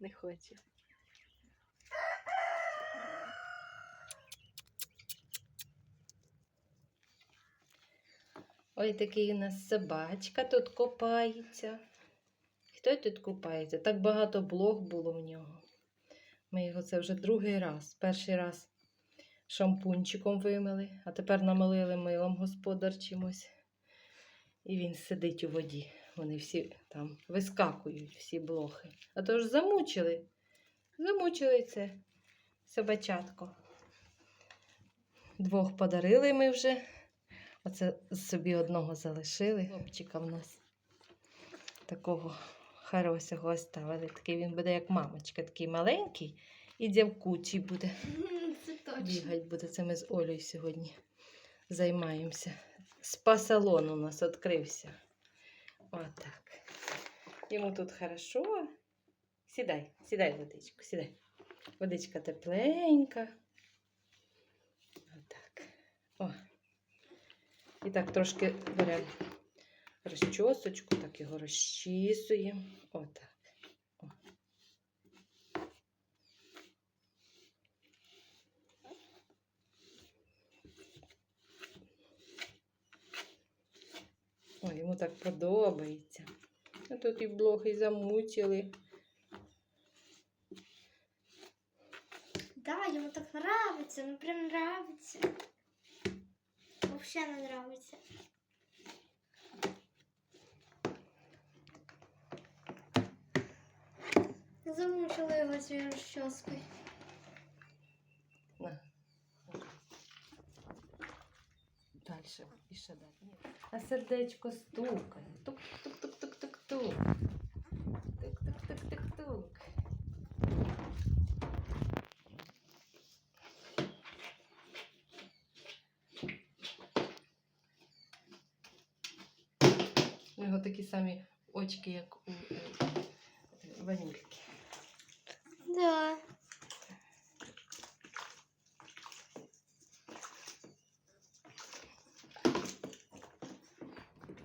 Не хоче. Ой, такий у нас собачка тут купається. Хто тут купається? Так багато блох було в нього. Ми його це вже другий раз. Перший раз шампунчиком вимили, а тепер намилили милом господар чимось. І він сидить у воді. Вони всі там вискакують, всі блохи. А то ж замучили. Замучили це собачатко. Двох подарили ми вже. Оце собі одного залишили. Хлопчика в нас такого хорошого оставили. Такий він буде, як мамочка, такий маленький і дявкучий буде. Це точно. Бігать буде. Це ми з Олею сьогодні займаємося. Спа-салон у нас відкрився. Отак. Йому тут хорошо. Сідай, сідай, водичку, сідай. Водичка тепленька. Отак. О. І так трошки беремо розчосочку, так його розчісуємо. Отак. Так подобається. А тут і блохи замучили. Да, йому так нравится, ну прям нравится. Вообще не нравится. Замучила його цією. На. Дальше. І ще далі. А сердечко стукає. Тук-тук-тук-тук-тук-тук. Тук-тук-тук-тук-тук. У нього такі самі очки, як у е, ванільки. Да.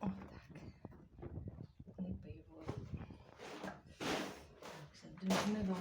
Отак. Не пиво. Так, все, буду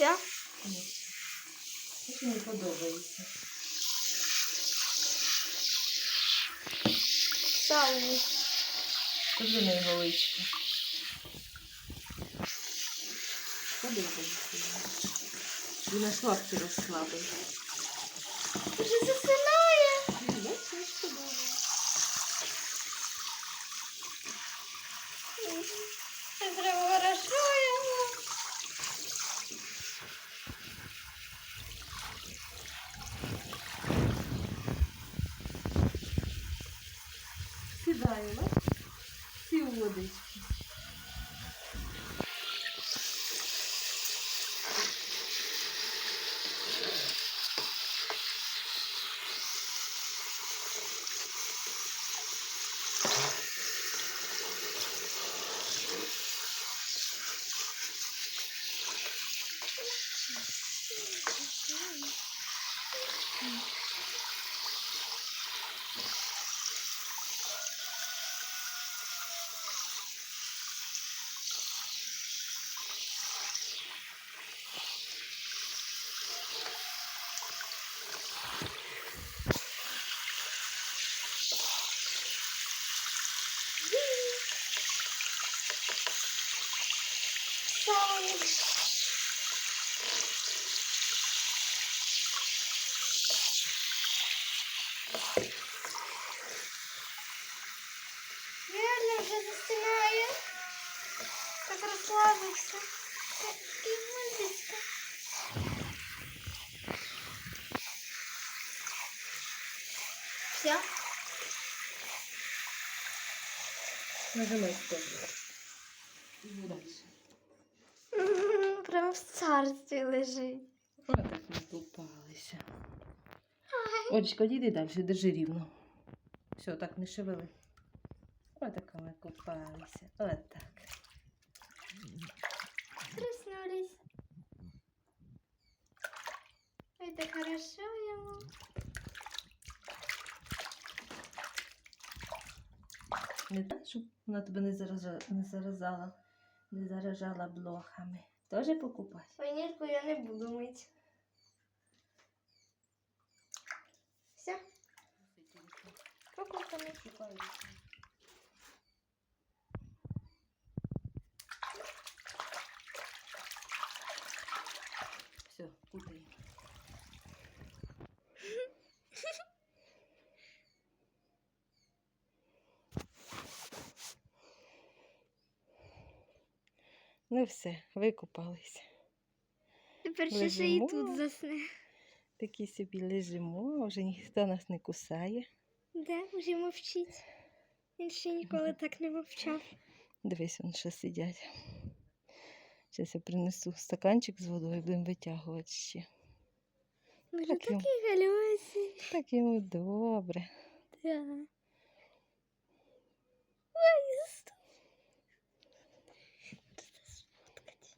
Все? Що мені подобається. Сауну. Куди на його личко? Подобається. Він аж лапки розслабив. Вже засинає. Бачиш, подобається. Це треба хорошо його. Сідаємо. цю у Реально вже засинає. Так розслабився. Такий музичка. Все? Нажимай стоп. Іди далі. Прям в царстві лежить. Ой, так ми купалися. Олечка, йди далі, держи рівно. Все, так не шевели. Ось так ми купалися. Ось так. Проснулись. Ой, так хорошо ему. Не так, щоб вона тебе не заражала, не заразала, не заражала блохами. Тоже покупать? Ванильку я не буду мыть. Все, покупано. Все, Ну все, викупалися. Тепер ще ще і тут засне. Такі собі лежимо, вже ніхто нас не кусає. Де? Вже мовчить. Він ще ніколи так не мовчав. Дивись, вон ще сидять. Зараз я принесу стаканчик з водою, будемо витягувати ще. Боже, Так йому. галюсі. Так йому добре. Да. Ой, стоп. Треба сфоткати.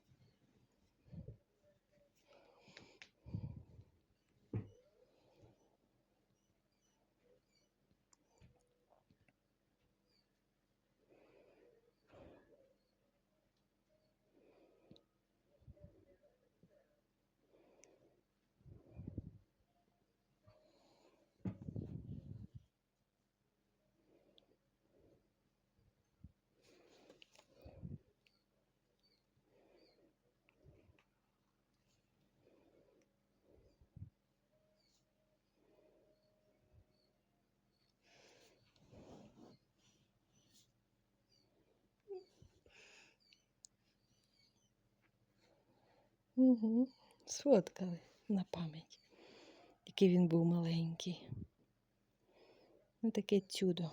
Угу. Сфоткали на пам'ять. Який він був маленький. Ну таке чудо.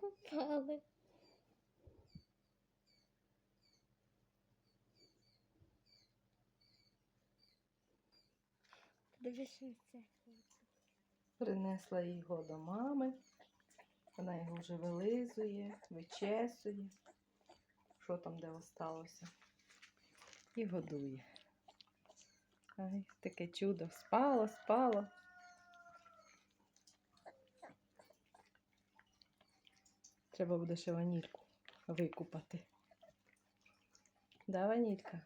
Купали. Принесла його до мами. Вона його вже вилизує, вичесує. Що там де осталося? І годує. Ай, таке чудо. Спало, спало. Треба буде ще ванільку викупати. Да, ванілька?